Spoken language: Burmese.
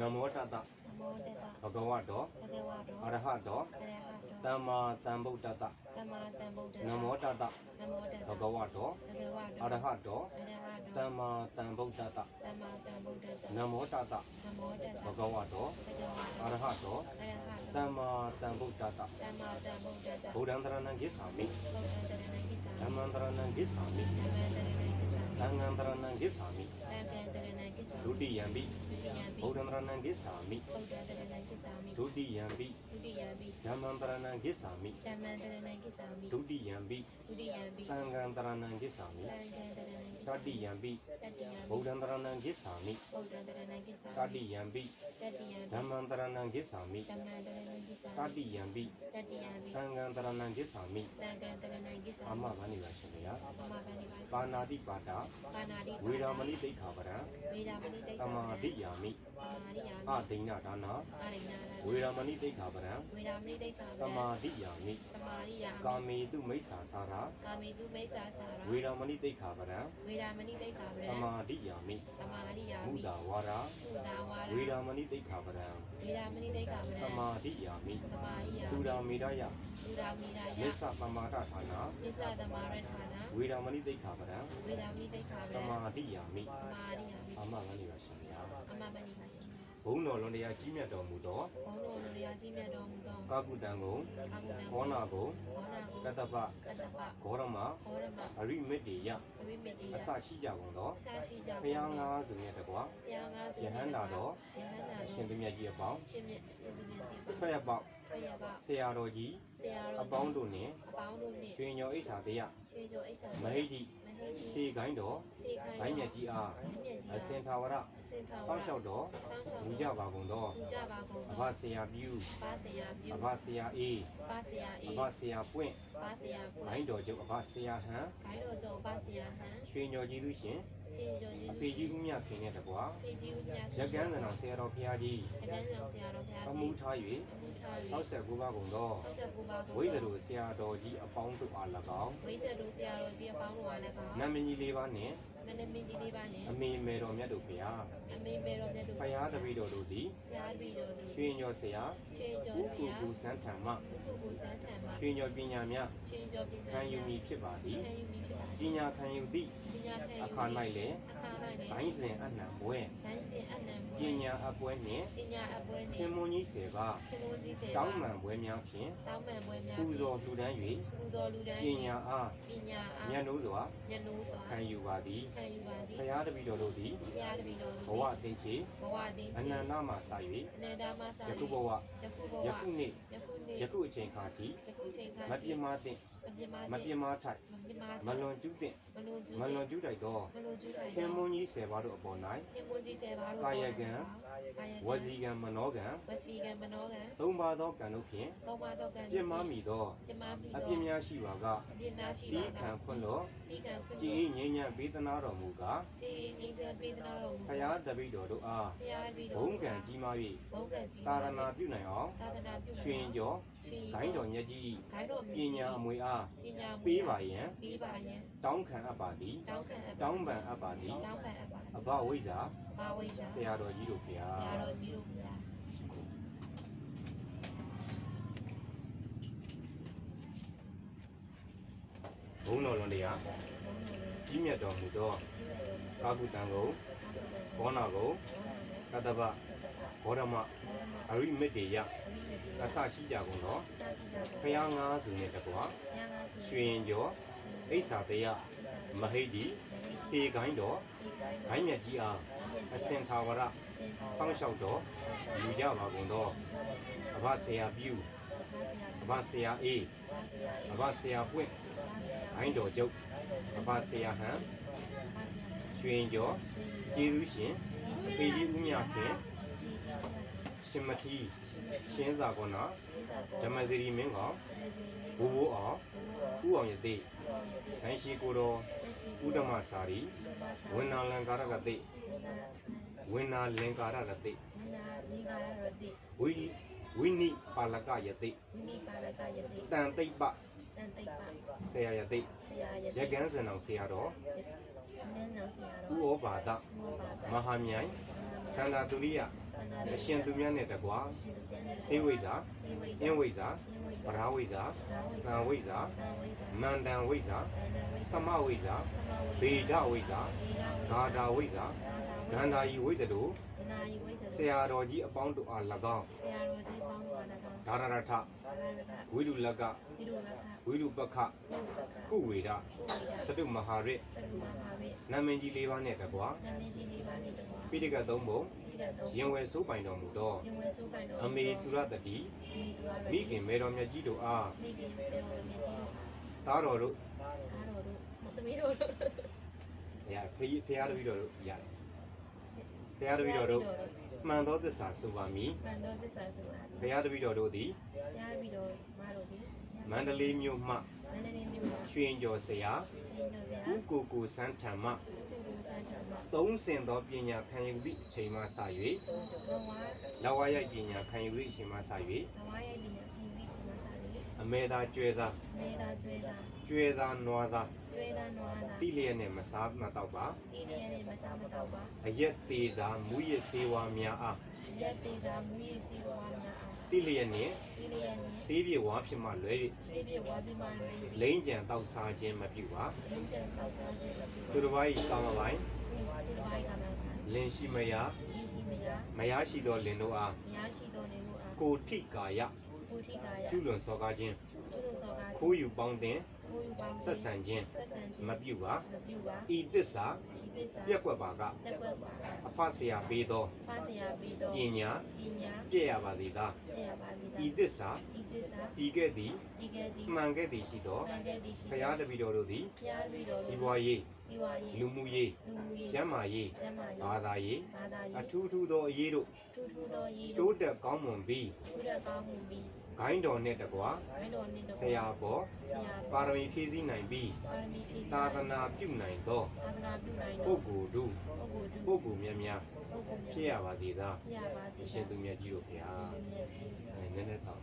နမောတတနမောတတဘဂဝတောဘဂဝတောအရဟတောအရဟတတောမ္မာတမ္ဗုဒ္ဓတသမ္မာသမ္ဗုဒ္ဓနမောတတနမောတတဘဂဝတောဘဂဝအတောရဟတောအရဟတတောမ္မာတမ္ဗုဒ္ဓတသမ္မာသမ္ဗုဒ္ဓတနမောတတနမောတတဘဂဝတောဘဂဝအရဟတောအရဟတမ္မာတမ္ဗုဒ္ဓတသမ္မာသမ္ဗုဒ္ဓတဗုဒ္ဓံတရဏံဂစ္ဆာမိဘုဒ္ဓတရဏကိစ္ဆာဓမ္မံတရဏံဂစ္ဆာမိဓမ္မတရဏကိစ္ဆာသံဃံတရဏံဂစ္ဆာမိသံဃံတရဏကိစ္ဆာ ဒုတိယံပိဒုတိယံပိဗုဒ္ဓံတရဏံဂစ္ဆာမိဘုဒ္ဓတရဏကိစ္ဆာမိဒုတိယံပိဒုတိယံပိဓမ္မံတရဏံဂစ္ဆာမိဓမ္မတရဏကိစ္ဆာမိဒုတိယံပိဒုတိယံပိသံဃံတရဏံဂစ္ဆာမိသံဃံတရဏကိစ္တဆာတိယံပိတတိယံဗုဒ္ဓံတရဏံဂစ္ဆာမိဘုဒ္ဓတရဏကိစ္ဆာတတိယံပိတတိယံဓမ္မံတရဏံဂစ္ဆာမိဓမ္မတရဏကိစ္ဆာတတိယံပိတတိယံပိသံဃံတရဏံဂစ္ဆာမိသံဃံတရဏကိစ္ဆာအာမဘာနေပါရှင်ဗျာမမဗန္ဒီပါပါဏာတိပါဒာပါဏာတိဝေရာမဏိတိခါပရံဝေဒာမဏိတိတ်တမာတိယာမိတမာရိယာအဒိဏဒါနာအာရိနာဝေရာမဏိတိခါပရံဝေဒာမဏိတိတ်ကာတမာတိယာမိတမာရိယာကာမေတုမိစ္ဆာစာရာကာမေတုမိစ္ဆာစာရာဝေရာမဏိတိခါပရံဝေဒာမဏိတိတ်ကာဗရတမာတိယာမိတမာရိယာမုမိဒ္ဒဝါရာသုတာဝါရဝေရာမဏိတိခါပရံဝေဒာမဏိတိတ်ကာဗရတမာတိယာမိတမာရိယာတူရာမေရယသုရာမိရာယမစ္ဆပမာဒဌာနာမစ္ဆတမာရဌာနာ ဝေရာမဏိတိခါပရံဝေဒာမဏိတိတ်ကာဗတရမာတိယာမိတမာရိယာမိအာမဘာနေပါရှင်ဗျာအမဗန္ဒီပါရှင်ဘုံတော်လွန်တရားကြီးမြတ်တော်မူသောဘုန်းတော်လူရာကြီးမြတ်တော်မူသောကာကုတံကိုအာဟုတံဘောနာကိုဘောနာကိုကတ္တပကတ္တပဂေါရမဘောရမအရိမစ်တေယအဝိမေတ္တိယအစရှိကြကုန်သောဆာရှိကြဘုရားငါးစုမြတ်တကွာဘုရားငါးစုယဟန္တာတော်ယဟန္တာအတော်ရှင်သမီးကြီးအပေါင်းရှင်မြတ်ရှင်သူမြတ်ကြီးပါဖက်ရပေါက်ဖရပါ ဆရာတော်ကြီးဆရာတော်အပေါင်းတို့နှင့်အပေါင်းတို့နှင့်ရွှေညောဣစ္ဆာတယရွှေကျော်အိဆာမဟိကြီးမဟိကြီးစေခိုင်းတော်စေခိုင်ဘိုင်းမြတ်ကြီးအားဘိုင်းမြတ်ကြီးအစင်သာဝရအစင်ထောင်စောင့်ရှောက်တော်စောင့်ရှောက်မူကြပါကုန်သောလူကြပါကုန်အသောဘဆရာပြူပါဆရာပြုအဘဆရာအေးပါဆရာအေးအဘဆရာပွင့်ပါဆရာပုဘိုင်းတော်ကျုပ်အဘဆရာဟန်ဂိုင်းတော်ကျော်ပါဆရာဟန်ရွှေညောကြီးသူရှင် ရှင်ကျော်ကြီးအဖေကြီးဦးမြခင်နဲ့တကွာဖေကြီးဦးမြတ်ရက်ကန်းစံတော်ဆရာတော်ဖျားကြီးရကန်းဆောင်ဆရာတော်ဘုရားအကြီးမှုထားအမှုထား၍၍နောက်ဆက်ကူပါကုန်သောဆောက်ဆက်ပူပါကုန်ဝိဇ္ဇရိုဆရာတော်ကြီးအပေါင်းတို့အား၎င်းဝိဇ္ဇတို့ဆရာတော်ကြီးအပေါင်းတို့အားလည်းကောင်းနတ်မင်းကြီးလေးပါးနှင့်မနမင်းကြီးလေးပါနဲ့အမေမေတော်မြတ်တို့ဖျားအမေမေတော်မြတ်တို့ဖျားတပည့်တော်တို့သည်ဘုရားတပည့်တော်တို့ရွှေညောဆရာရွှေကျော်ဦးဘုကူရားကူစန်းထံမှခုခုစမ်းထံမှာရွှေညောပညာများရွှေကျော်ပြည်ခံယူမည်ဖြစ်ပါသည်ခံယူမိဖြစ်ပါပညာခံယူသည့်ပညာခံယူအခါ၌လည်းအခါ၌လည်းဘိုင်းစဉ်အနံပွဲဒိုင်းစဉ်အနံပညာအပွဲနှင့်ပညာအပွဲနှခင်င့်မွန်ကြီးစေပါခင်မိုးကြီးစေတောင်းမှန်ပွဲများဖြင့်တောင်းမှန်ပွဲများပူဇော်လှူဒန်းလူတော်လူတိုင်း၍ပညာအားပညာအားမြတ်နိုးစွာညနိုးစွာခံယူပါသည်ခံယူပါသည်ဖျားတပည့်တော်တို့သည်ဘုရားတပည့်တော်ဘဝအသိချေဘဝတည်အနန္တမှစအနန္တမစာ၍ယခုဘဝယခုဘဝယခုနေ့ယခုနေ့ယခုအချိန်ခါထိယခုချိန်ခါမပြင်းမသင့် မပြမမပြင်းမထိုက်မပြမမလွန်ကျူးသင့်မလွန်ကျူးမလွန်ကျူးတိုက်သောမလွန်ကျူးထိုင်ခင်မွန်ကြီးစေပါတို့အပေါ်ခင်မွန်ကြီးစေပါတို့ကာယကံကာယ၌ကံဝစီကံမနောကံဝစီကံမနောကံသုံးပါးသောကံတို့ဖြင့်သုံးပါတော့ကံပြင်းမမိသောပြမမိအတော့ပြင်းများရှိပါကအပြင်းများရှိဒီပါခံကခွင့်လို့ဒီကံဖွင့်ကြည်ငြိမ်းချမ်းပေးသနာတော်မူကားကြည်ငြိမ်းချမ်းပေးသနာတော်မူဖျားတပည့်တော်တို့အားဘုရားပြီးဘုတော့ံကံကြီးမားဘုံကံကြီး၍သာသနာပြုနိုင်အောင်သာသနာပြုရွှင်ကျော်ရွှင်ဂိုင်းတော်မြတ်ကြီးဂိုင်းတော်ပညာအမွေအားပညာပေးပါယံပေးပါယံတောင်းခံအပ်ပါသည်တောင်းခံအပ်တောင်းပန်အပ်ပါသည်တောင်းပန်အပ်ပါအဘဝိဇ္ဇာဘာဝိဇ္ဇာဆရာတော်ကြီးတို့ဖျားဆရာတော်ကြီးတို့ဘုရားဘုံတော်လွန်တရားကြီးမြတ်တော်မူသောကာကုတံကိုဘောနာကိုကတ္တဗ ဘောဓမအရိမစ်တေယအစရှိကြကုန်သောစာရှိတာကိုဖျားငါးစုနှင့်တကွာဘုရားငါဆိုရွှင်ကျော်အိဆာတယမဟိတိစေကိုင်းတော်ဂိုင်းမြတ်ကြီးအားအစင်သာဝရစောင့်ရှောက်တော်ယူကြပါကုန်သောအဘဆရာပြုအဘဆရာအေးအဘဆရာပွင့်ဂိုင်းတော်ကျုပ်အဘဆရာဟန်ရွှင်ကျော်ကျေးဇူးရှင်အဖေကြီးဦးမြခင် ရှင်မထီရှင်းစာကောနာဓမ္မစရီမင်းကောင်ဘိုးဘိုးအောင်ဦးအောင်ရသေးဆန်းရှိကိုတော်ဥဒ္ဓမစာရီဝိနာလံကာရကတိဝိနာလင်္ကာရရတိနာနိဂါရတိဝိဝိနိပါလကယတိဝိနိပါရကယတိတန်သိပ္ပတန်တိတ်ပါဆရာယတိဆရာယရတိကန်းစံတော်ဆရာတော်နန်းဆောင်ဆရာဥတော်ဩဘာဒဘောပါတမဟာမြိုင်မ သန္တာသူရိယသန္တာအရှင်သူမြတ်နဲ့တကွာရှင်သူပြန်တဲ့သေဝိဇ္ဇာစေဝိအင်းဝိဇ္ဇာယင်းဝိပရာဝိဇ္ဇာသာဝိသံဝိဇ္ဇာသာဝိသာမန္တန်ဝိဇ္ဇာသန္တာဝိသမဝိဇ္ဇာသမဝိဗေဒဝိဇ္ဇာဝိရာဝိဂါထာဝိဇ္ဇာဂန္ဓာယီဝိဇ္ဇတို့ဒ နာယိဝိဇ္ဇဆရာတော်ကြီးအပေါင်းတို့အား၎င်းဆရာတော်ကြီးပေါင်းတော်နာကောင်ဒါရရထဘာရကဝိရုလကဒီလိုလက္ခဝိရုပခဘုဘကကုဝေဒဘုရားစတုမဟာရစ်သရုမာဟာရိနာမည်ကြီး၄ပါးနဲ့တကွာနာမည်ကြီးလေးပါနေတော့ပိဋကတ်သုံးပုံဒီကတော့ရင်ဝယ်စိုးပိုင်တော်မူသောရင်ဝဲစိုးပိုင်တော်အမေသူရတတိမိသူရမိခင်မေတော်မြတ်ကြီးတို့အားမိခင်ပေတော်မြတ်ကြီးတို့သားတော်တို့အားတော်တို့သမီးတို့ရဖေးဖရာတပည့်တော်တို့ရတယ် ဖရာတပည့်တော်တို့မှန်သောသစ္စာဆိုပါမည်မှန်တော်သစ္စာဆိုတာဖရာတပည့်တော်တို့သည်ကြားပြီးတော့မတော်ဒီမန္တလေးမြို့မှမန္တလေးမြို့မှာရွှေင်ကျော်ဆရာရှင်ကျော်ရဥကိုကိုစန်းထံမှကုကုစံတော်မှာသုံးဆင်သောပညာခံယူသည့်အချိန်မှစ၍လောဝါလဝရိုက်ပညာခံယူသည့်အချိန်မှစ၍လောဝါရဲ့ပညာပြုသည့်ချိန်မှာစာလေးအမေသာကျွဲသာနေသာကျွေးသာ ကျွဲသာနွားသာကျွေးသာနွားသာတိလျက်နဲ့မစားမတော့ပါတီရရဲ့မစားမတော့ပါအရက်သေးသာမူရစ်စေဝါများအားရက်သေးသာမူရည်စီဝါများအောင်တိလျက်နှင့်တီရရဲ့စေးပြေဝါဖြစ်မှလွဲ၍စေပြေဝါပြမလွေးလိမ့်ကြံတောက်စားခြင်းမပြုပါလင်းကျန်တော့စားခြင်းမပြုသူတစ်ပါး၏ကာမပိုင်ဒီလိုပိုင်းကမှလင်ရှိမယာရှိရှိမရမယားရှိသောလင်တို့အားမရရှိတော်နေလို့အားကိုထိကာယဘုထိကာယကျူးလွန်စော်ကားခြင်းကျွလို့စောကခိုးယူပေါင်းတင် ဘုယူပေါင်းဆက်ဆံခြင်းဆက်ဆံခြင်းမပြုပါမပြုပါဤတစ္ဆာဒီသစ္စာပြက်ကွက်ပါကတက်ွက်ပါအဖဆရာပေးသောဖားစရာပြီးတော့ပညာပညာပြည့်ရပါစေသာပြရပါလိမ့်ဤတစ္ဆာဒီသစ္စာတည်ခဲ့သည်ဒီကဲဒီမှန်ခဲ့သည်ရှိသောမှန်တဲ့ဒီရှိဘုရားတပည့်တော်တို့သည်ဖျားပြီးတော့စီးပွားရေးစီဝါရေးလူမှုရေးလူမှုရေးကျန်းမာရေးကျန်းမာရေးဘာသာရေးဘာသာရေးအထူးထူးသောအရေးတို့ထူးထူးသောရေးတိုးတက်ကောင်းမွန်ပြီးထူးတဲ့ကောင်းမှုပြီး ဂိုင်းတော်နှင့်တကွာဘိုင်းတော်နေတော့ဆရာပေါ်ဆရာပါရမီဖြည့်ဆည်းနိုင်ပြီးပါရမီဖြည့်သာသနာပြုနိုင်သောသာသနာပြုနိုင်ပုတော့ဂ္ဂိုလ်တို့ပုဂ္ဂိုလ်တူပုဂ္ဂိုလ်များများပုဂ္ဂိုလ်ဖြစ်ရပါစေသာရပါစေအရှင်သူမြတ်ကြီးတို့ဖရာရှင်မြတ်ကြီး အဲနည်းနည်းတော့